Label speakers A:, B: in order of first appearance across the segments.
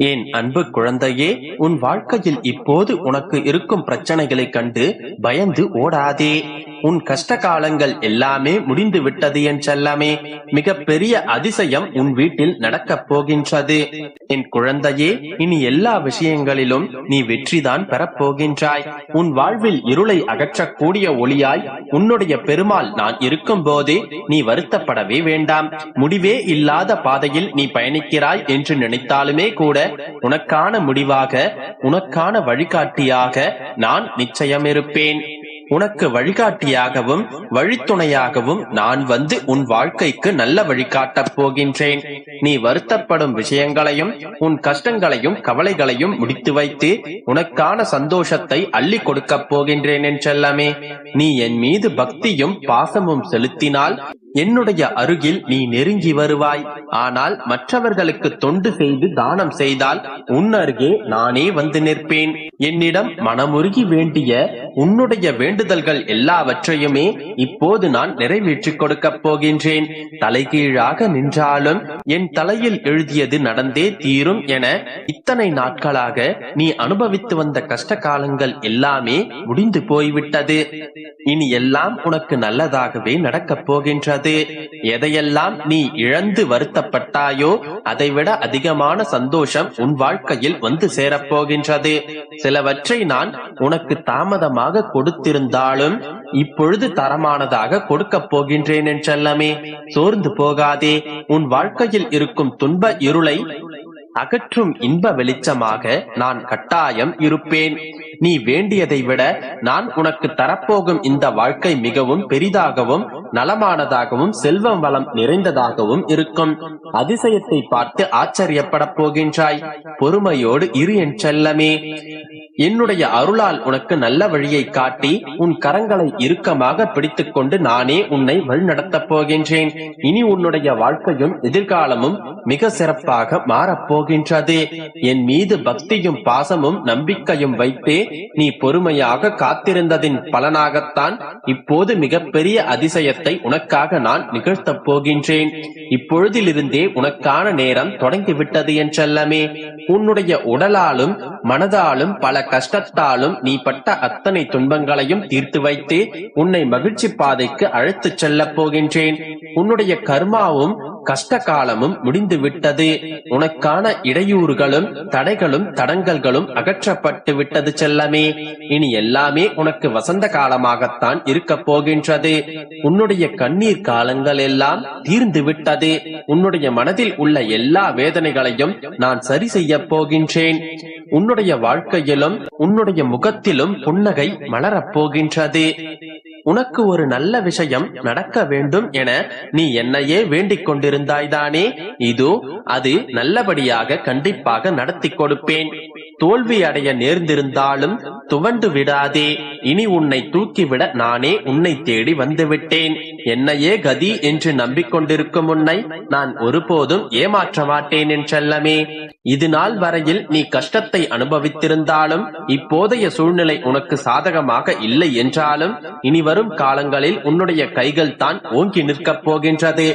A: ஏன் அன்பு குழந்தையே உன் வாழ்க்கையில் இப்போது உனக்கு இருக்கும் பிரச்சனைகளை கண்டு பயந்து ஓடாதே. உன் கஷ்ட காலங்கள் எல்லாமே முடிந்து விட்டது என் செல்லமே. மிக பெரிய அதிசயம் உன் வீட்டில் நடக்கப் போகின்றது. என் குழந்தையே இனி எல்லா விஷயங்களிலும் நீ வெற்றிதான் பெறப் போகின்றாய் உன் வாழ்வில் இருளை அகற்றக்கூடிய ஒளியாய் உன்னுடைய பெருமாள் நான் இருக்கும் போதே நீ வருத்தப்படவே வேண்டாம். முடிவே இல்லாத பாதையில் நீ பயணிக்கிறாய் என்று நினைத்தாலுமே கூட உனக்கான முடிவாக உனக்கான வழிகாட்டியாக நான் நிச்சயம் இருப்பேன் உனக்கு வழிகாட்டியாகவும் வழித்துணையாகவும் நான் வந்து உன் வாழ்க்கைக்கு நல்ல வழிகாட்டப் போகின்றேன். நீ வருத்தப்படும் விஷயங்களையும் உன் கஷ்டங்களையும் கவலைகளையும் முடித்து வைத்து உனக்கான சந்தோஷத்தை அள்ளி கொடுக்கப் போகின்றேன் என்றெல்லாமே நீ என் மீது பக்தியும் பாசமும் செலுத்தினால் என்னுடைய அருகில் நீ நெருங்கி வருவாய். ஆனால் மற்றவர்களுக்கு தொண்டு செய்து தானம் செய்தால் உன் அருகே நானே வந்து நிற்பேன். என்னிடம் மனமுருகி வேண்டிய உன்னுடைய வேண்டுதல்கள் எல்லாவற்றையுமே இப்போது நான் நிறைவேற்றிக் கொடுக்கப் போகின்றேன். தலைகீழாக நின்றாலும் என் தலையில் எழுதியது நடந்தே தீரும் என இத்தனை நாட்களாக நீ அனுபவித்து வந்த கஷ்ட காலங்கள் எல்லாமே முடிந்து போய்விட்டது. இனி எல்லாம் உனக்கு நல்லதாகவே நடக்கப் போகின்றது. எதையெல்லாம் நீ இழந்து வருத்தப்பட்டாயோ அதைவிட அதிகமான சந்தோஷம் உன் வாழ்க்கையில் வந்து சேரப்போகின்றது. சிலவற்றை நான் உனக்கு தாமதமாக கொடுத்திருந்தாலும் இப்பொழுது தரமானதாக கொடுக்கப் போகின்றேன் என் செல்லமே. சோர்ந்து போகாதே. உன் வாழ்க்கையில் இருக்கும் துன்ப இருளை அகற்றும் இன்ப வெளிச்சமாக நான் கட்டாயம் இருப்பேன். நீ வேண்டியதை விட நான் உனக்கு தரப்போகும் இந்த வாழ்க்கை மிகவும் பெரிதாகவும் நலமானதாகவும் செல்வம் வளம் நிறைந்ததாகவும் இருக்கும். அதிசயத்தை பார்த்து ஆச்சரியப்படப் போகின்றாய். பொறுமையோடு இரு என் செல்லமே. என்னுடைய அருளால் உனக்கு நல்ல வழியை காட்டி உன் கரங்களை இறுக்கமாக பிடித்துக் கொண்டு நானே உன்னை வழிநடத்தப் போகின்றேன். இனி உன்னுடைய வாழ்க்கையும் எதிர்காலமும் மிக சிறப்பாக மாறப்போகின்றது என் மீது பக்தியும் பாசமும் நம்பிக்கையும் வைத்தே நீ பொறுமையாக காத்திருந்ததின் பலனாகத்தான் இப்போது மிகப்பெரிய அதிசயத்தை உனக்காக நான் நிகழ்த்தப் போகின்றேன். இப்பொழுதிலிருந்தே உனக்கான நேரம் தொடங்கிவிட்டது என் செல்லமே உன்னுடைய உடலாலும் மனதாலும் பல கஷ்டத்தாலும் நீ பட்ட அத்தனை துன்பங்களையும் தீர்த்து வைத்து உன்னை மகிழ்ச்சி பாதைக்கு அழைத்துச் செல்லப் போகின்றேன். உன்னுடைய கர்மாவும் கஷ்ட காலமும் முடிந்து விட்டது உனக்கான இடையூறுகளும் தடைகளும் தடங்கல்களும் அகற்றப்பட்டு விட்டது செல்லமே. இனி எல்லாமே உனக்கு வசந்த காலமாகத்தான் இருக்க போகின்றது. உன்னுடைய கண்ணீர் காலங்கள் எல்லாம் தீர்ந்து விட்டது உன்னுடைய மனதில் உள்ள எல்லா வேதனைகளையும் நான் சரி செய்ய போகின்றேன். உன்னுடைய வாழ்க்கையிலும் உன்னுடைய முகத்திலும் புன்னகை மலரப் போகின்றது. உனக்கு ஒரு நல்ல விஷயம் நடக்க வேண்டும் என நீ என்னையே வேண்டிக் கொண்டிருந்தாய்தானே இதோ அது நல்லபடியாக கண்டிப்பாக நடத்தி கொடுப்பேன். தோல்வி அடைய நேர்ந்திருந்தாலும் துவண்டு விடாதே. இனி உன்னை தூக்கிவிட நானே உன்னை தேடி வந்துவிட்டேன் என்னையே கதி என்று நம்பிக்கொண்டிருக்கும் உன்னை நான் ஒருபோதும் ஏமாற்ற மாட்டேன் என் செல்லமே. இது நாள் வரையில் நீ கஷ்டத்தை அனுபவித்திருந்தாலும் இப்போதைய சூழ்நிலை உனக்கு சாதகமாக இல்லை என்றாலும் இனி வரும் காலங்களில் உன்னுடைய கைகள் தான் ஓங்கி நிற்கப் போகின்றது.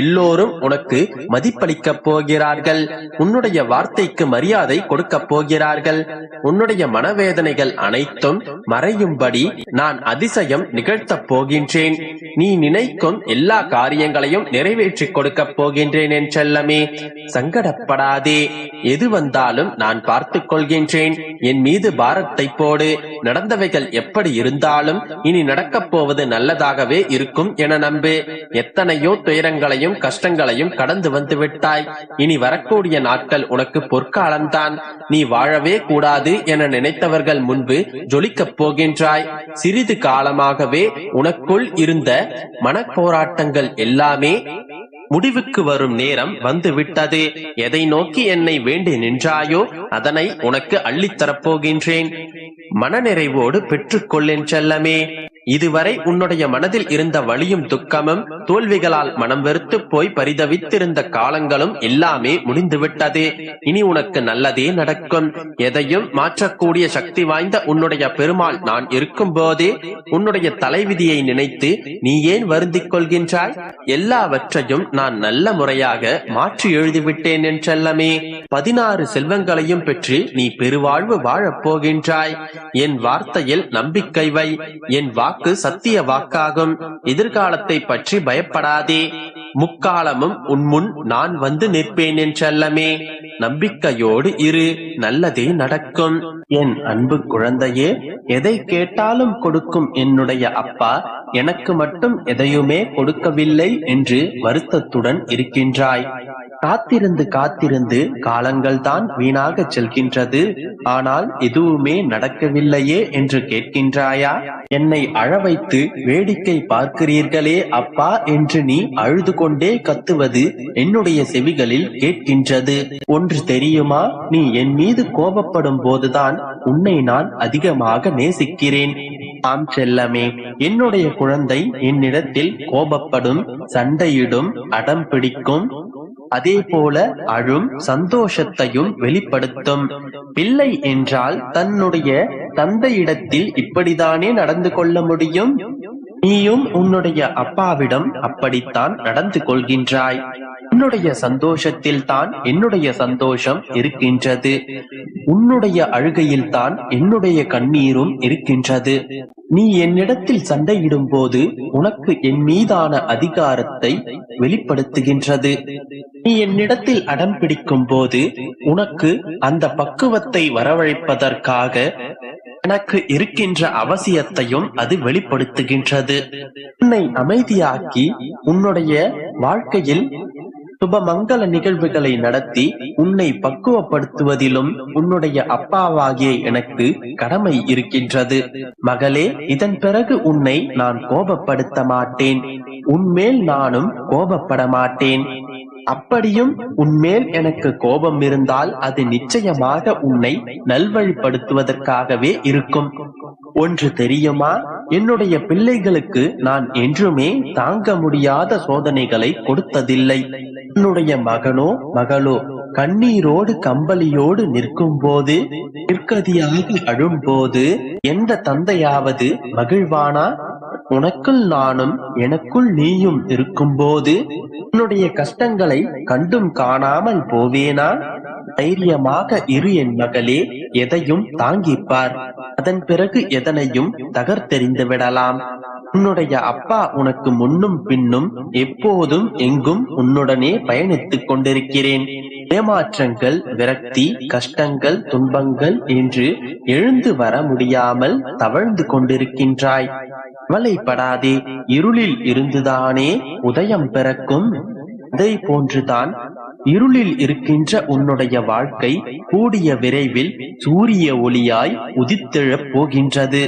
A: எல்லோரும் உனக்கு மதிப்பளிக்கப் போகிறார்கள். உன்னுடைய வார்த்தைக்கு மரியாதை கொடுக்கப் போகிறார்கள். உன்னுடைய மனவேதனைகள் அனைத்தும் மறையும்படி நான் அதிசயம் நிகழ்த்தப் போகின்றேன். நீ நினைக்கும் எல்லா காரியங்களையும் நிறைவேற்றிக் கொடுக்கப் போகின்றேன் என் செல்லமே. சங்கடப்படாதே. எது வந்தாலும் நான் பார்த்து கொள்கின்றேன். என் மீது பாரத்தை போடு. நடந்தவைகள் எப்படி இருந்தாலும் இனி நடக்கப் போவது நல்லதாகவே இருக்கும் என நம்பு. எத்தனையோ துயரங்களையும் கஷ்டங்களையும் கடந்து வந்து விட்டாய். இனி வரக்கூடிய நாட்கள் உனக்கு பொற்காலம்தான். நீ வாழவே கூடாது என நினைத்தவர்கள் முன்பு ஜொலிக்கப் போகின்றாய். சிறிது காலமாகவே உனக்குள் இருந்த மனப்போராட்டங்கள் எல்லாமே முடிவுக்கு வரும் நேரம் வந்து விட்டது எதை நோக்கி என்னை வேண்டி நின்றாயோ அதனை உனக்கு அள்ளித்தரப்போகின்றேன். மனநிறைவோடு பெற்றுக்கொள்ளேன் செல்லமே. இதுவரை உன்னுடைய மனதில் இருந்த வலியும் துக்கமும் தோல்விகளால் மனம் வெறுத்து போய் பரிதவித்திருந்த காலங்களும் எல்லாமே முடிந்துவிட்டது. இனி உனக்கு நல்லதே நடக்கும். எதையும் மாற்றக்கூடிய சக்தி வாய்ந்த உன்னுடைய பெருமாள் நான் இருக்கும் போதே உன்னுடைய தலைவிதியை நினைத்து நீ ஏன் வருந்திக் கொள்கின்றாய்? எல்லாவற்றையும் நான் நல்ல முறையாக மாற்றி எழுதிவிட்டேன் என்றல்லமே பதினாறு செல்வங்களையும் பெற்று நீ பெருவாழ்வு வாழப் போகின்றாய். என் வார்த்தையில் நம்பிக்கை வை. என் வாக்கு சத்திய வாக்காகும். எதிர்காலத்தை பற்றி பயப்படாதே. முக்காலமும் உன் முன் நான் வந்து நிற்பேன் என்றல்லமே நம்பிக்கையோடு இரு. நல்லதே நடக்கும். என் அன்பு குழந்தையே எதை கேட்டாலும் கொடுக்கும் என்னுடைய அப்பா எனக்கு மட்டும் எதையுமே கொடுக்கவில்லை என்று வருத்தத்துடன் இருக்கின்றாய். காத்திருந்து காத்திருந்து காலங்கள் தான் வீணாக செல்கின்றது. ஆனால் எதுவுமே நடக்கவில்லையே என்று கேட்கின்றாயா? என்னை அழ வைத்து வேடிக்கை பார்க்கிறீர்களே அப்பா என்று நீ அழுது கொண்டே கத்துவது என்னுடைய செவிகளில் கேட்கின்றது. ஒன்று தெரியுமா? நீ என் மீது கோபப்படும் போதுதான் உன்னை நான் அதிகமாக நேசிக்கிறேன். ஆம் செல்லமே என்னுடைய குழந்தை என்னிடத்தில் கோபப்படும் சண்டையிடும் அடம் பிடிக்கும் அதே போல அழும் சந்தோஷத்தையும் வெளிப்படுத்தும். பிள்ளை என்றால் தன்னுடைய தந்தையிடத்தில் இப்படித்தானே நடந்து கொள்ள முடியும்? நீயும் உன்னுடைய அப்பாவிடம் அப்படித்தான் நடந்து கொள்கின்றாய். உன்னுடைய சந்தோஷத்தில் தான் என்னுடைய சந்தோஷம் இருக்கின்றது. உன்னுடைய அழுகையில் தான் என்னுடைய கண்ணீரும் இருக்கின்றது. நீ என்னிடத்தில் சண்டையிடும் போது உனக்கு என் மீதான அதிகாரத்தை வெளிப்படுத்துகின்றது. நீ என்னிடத்தில் அடம் பிடிக்கும் போது உனக்கு அந்த பக்குவத்தை வரவழைப்பதற்காக எனக்கு இருக்கின்ற அவசியத்தையும் அது வெளிப்படுத்துகின்றது. உன்னை அமைதியாக்கி உன்னுடைய வாழ்க்கையில் சுபமங்கல நிகழ்வுகளை நடத்தி உன்னை பக்குவப்படுத்துவதிலும் உன்னுடைய அப்பாவாகிய எனக்கு கடமை இருக்கின்றது. மகளே இதன் பிறகு உன்னை நான் கோபப்படுத்த மாட்டேன். உன்மேல் நானும் கோபப்பட மாட்டேன். அப்படியும் உன்மேல் எனக்கு கோபம் இருந்தால் அது நிச்சயமாக உன்னை நல்வழிப்படுத்துவதற்காகவே இருக்கும். ஒன்று தெரியுமா? என்னுடைய பிள்ளைகளுக்கு நான் என்றுமே தாங்க முடியாத சோதனைகளை கொடுத்ததில்லை. உன்னுடைய மகனோ மகளோ கண்ணீரோடு கம்பளியோடு நிற்கும் போது நிற்கதியாக அழும்போது எந்த தந்தையாவது மகிழ்வானா? உனக்குள் நானும் எனக்குள் நீயும் இருக்கும்போது உன்னுடைய கஷ்டங்களை கண்டும் காணாமல் போவேனா? தைரியமாக இரு என் மகளே எதையும் தாங்கிப்பார். அதன் பிறகு எதனையும் தகர்த்தெறிந்து விடலாம். உன்னுடைய அப்பா உனக்கு முன்னும் பின்னும் எப்போதும் எங்கும் உன்னுடனே பயணித்துக் கொண்டிருக்கிறேன். ஏமாற்றங்கள் விரக்தி கஷ்டங்கள் துன்பங்கள் என்று எழுந்து வர முடியாமல் தவழ்ந்து கொண்டிருக்கின்றாய். கவலைப்படாதே இருளில் இருந்துதானே உதயம் பிறக்கும்? இதை போன்றுதான் இருளில் இருக்கின்ற உன்னுடைய வாழ்க்கை கூடிய விரைவில் சூரிய ஒளியாய் உதித்தெழப் போகின்றது.